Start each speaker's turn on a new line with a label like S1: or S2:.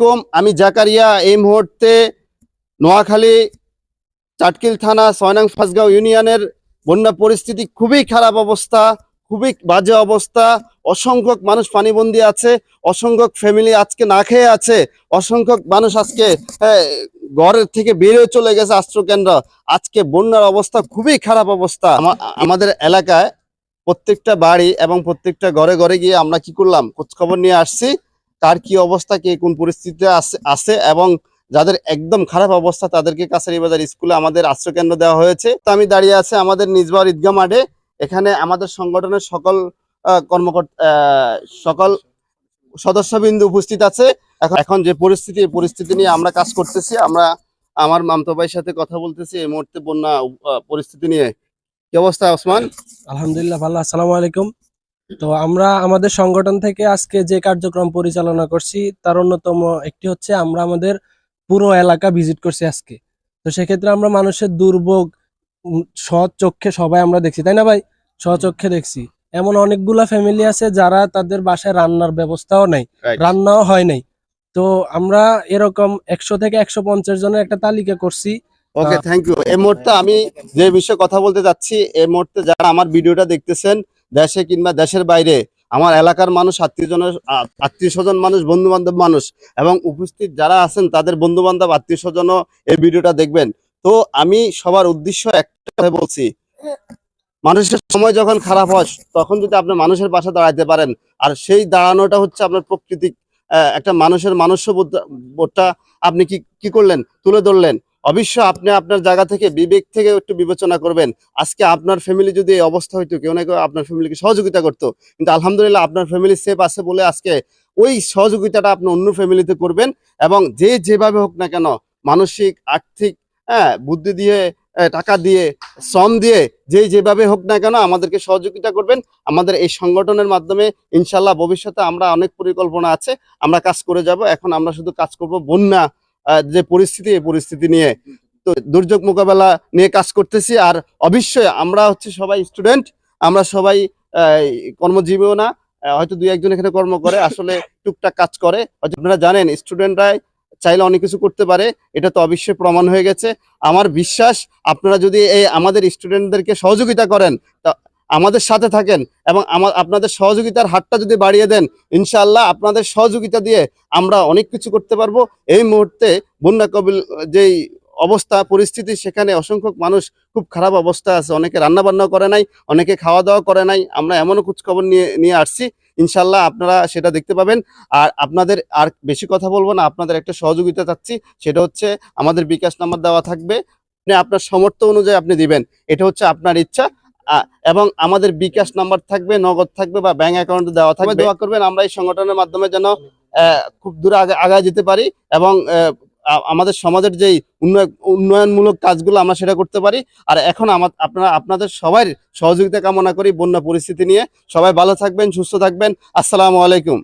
S1: আলাইকুম। আমি জাকারিয়া, এই মুহূর্তে নোয়াখালী, চাটকিল থানা সয়নাং ফাঁসগাঁও ইউনিয়নের। বন্যা পরিস্থিতি খুবই খারাপ অবস্থা, খুবই বাজে অবস্থা। অসংখ্য মানুষ পানিবন্দী আছে অসংখ্য ফ্যামিলি আজকে না খেয়ে আছে অসংখ্য মানুষ আজকে ঘরের থেকে বেরিয়ে চলে গেছে আশ্রয়কেন্দ্র। আজকে বন্যার অবস্থা খুবই খারাপ অবস্থা। আমা- আমাদের এলাকায় প্রত্যেকটা বাড়ি এবং প্রত্যেকটা ঘরে ঘরে গিয়ে আমরা কি করলাম? খোঁজখবর নিয়ে আসছি। কার কি অবস্থা, কে কোন পরিস্থিতিতে আছে এবং যাদের একদম খারাপ অবস্থা তাদেরকে কাছারি বাজার স্কুলে আমাদের আশ্রয়কেন্দ্র দেওয়া হয়েছে। তো আমি দাঁড়িয়ে আছে আমাদের নিজবার ঈদগাহ মাঠে। এখানে আমাদের সংগঠনের সকল কর্মকর্তা সকল সদস্যবৃন্দ উপস্থিত আছে। এখন এখন যে পরিস্থিতি, এই পরিস্থিতি নিয়ে আমরা কাজ করতেছি। আমরা আমার মামতো ভাইয়ের সাথে কথা বলতেছি। এই মুহূর্তে বন্যা পরিস্থিতি নিয়ে। কি অবস্থা, ওসমান?
S2: আলহামদুলিল্লাহ, ভালো। আসসালামু আলাইকুম। তো আমরা আমাদের সংগঠন থেকে আজকে যে কার্যক্রম পরিচালনা করছি তার অন্যতম একটি হচ্ছে আমরা আমাদের পুরো এলাকা ভিজিট করছি আজকে। তো সেক্ষেত্রে আমরা মানুষের দুর্ভোগ স্বচক্ষে সবাই আমরা দেখছি তাই না ভাই? স্বচক্ষে দেখছি। এমন অনেকগুলা ফ্যামিলি আছে যারা তাদের বাসায় রান্নার ব্যবস্থাও নাই রান্নাও হয় নাই। তো আমরা এরকম একশো থেকে একশো পঞ্চাশ জনের একটা তালিকা করছি।
S1: ওকে থ্যাংক ইউ এই মুহূর্তে আমি যে বিষয়ে কথা বলতে যাচ্ছি এই মুহূর্তে যারা আমার ভিডিওটা দেখতেছেন দেশে কিংবা দেশের বাইরে আমার এলাকার মানুষ, আত্মীয় জনের আত্মীয় স্বজন মানুষ বন্ধু বান্ধব মানুষ এবং উপস্থিত যারা আছেন তাদের বন্ধু বান্ধব আত্মীয় স্বজনও এই ভিডিওটা দেখবেন। তো আমি সবার উদ্দেশ্য একটা বলছি। মানুষের সময় যখন খারাপ হয়, তখন যদি আপনি মানুষের পাশে দাঁড়াইতে পারেন, আর সেই দাঁড়ানোটা হচ্ছে আপনার প্রকৃতিক একটা মানুষের মানুষ্য বোধটা আপনি কি কি করলেন? তুলে ধরলেন। অবশ্য আপনি আপনার জায়গা থেকে বিবেক থেকে একটু বিবেচনা করবেন। আজকে আপনার ফ্যামিলি যদি এই অবস্থা হইতো, কেউ না কেউ আপনার ফ্যামিলিকে সহযোগিতা করতো। কিন্তু আলহামদুলিল্লাহ আপনার ফ্যামিলি সেফ আছে বলে আজকে ওই সহযোগিতাটা আপনি অন্য ফ্যামিলিতে করবেন এবং যে যেভাবে হোক না কেন মানসিক, আর্থিক হ্যাঁ বুদ্ধি দিয়ে টাকা দিয়ে, শ্রম দিয়ে যে যেভাবে হোক না কেন আমাদেরকে সহযোগিতা করবেন। আমাদের এই সংগঠনের মাধ্যমে ইনশাল্লাহ ভবিষ্যতে আমরা অনেক পরিকল্পনা আছে, আমরা কাজ করে যাব। এখন আমরা শুধু কাজ করব বন্যা যে পরিস্থিতি, এই পরিস্থিতি নিয়ে তো দুর্যোগ মোকাবেলা নিয়ে কাজ করতেছি। আর অবশ্যই আমরা হচ্ছে সবাই স্টুডেন্ট আমরা সবাই কর্মজীবীও না হয়তো দুই একজন এখানে কর্ম করে, আসলে টুকটাক কাজ করে। হয়তো আপনারা জানেন স্টুডেন্টরাই চাইলে অনেক কিছু করতে পারে, এটা তো অবশ্যই প্রমাণ হয়ে গেছে। আমার বিশ্বাস, আপনারা যদি এই আমাদের স্টুডেন্টদেরকে সহযোগিতা করেন, তা আমাদের সাথে থাকেন এবং আমার আপনাদের সহযোগিতার হাতটা যদি বাড়িয়ে দেন, ইনশাআল্লাহ আপনাদের সহযোগিতা দিয়ে আমরা অনেক কিছু করতে পারব। এই মুহূর্তে বন্যা কবিল যেই অবস্থা, পরিস্থিতি, সেখানে অসংখ্য মানুষ খুব খারাপ অবস্থা আছে। অনেকে রান্না বান্না করে নাই, অনেকে খাওয়া দাওয়া করে নাই। আমরা এমনও খোঁজখবর নিয়ে নিয়ে আসছি। ইনশাল্লাহ আপনারা সেটা দেখতে পাবেন। আর আপনাদের আর বেশি কথা বলব না, আপনাদের একটা সহযোগিতা চাচ্ছি। সেটা হচ্ছে আমাদের বিকাশ নাম্বার দেওয়া থাকবে। আপনি আপনার সামর্থ্য অনুযায়ী আপনি দিবেন। এটা হচ্ছে আপনার ইচ্ছা। এবং আমাদের বিকাশ নাম্বার থাকবে নগদ থাকবে বা ব্যাংক অ্যাকাউন্টে দেওয়া থাকবে। দোয়া করবেন আমরা এই সংগঠনের মাধ্যমে যেন খুব দূরে আগে আগায় যেতে পারি এবং আমাদের সমাজের যেই উন্নয়ন উন্নয়নমূলক কাজগুলো আমরা সেটা করতে পারি। আর এখন আমার আপনারা আপনাদের সবার সহযোগিতা কামনা করি বন্যা পরিস্থিতি নিয়ে। সবাই ভালো থাকবেন সুস্থ থাকবেন। আসসালামু আলাইকুম।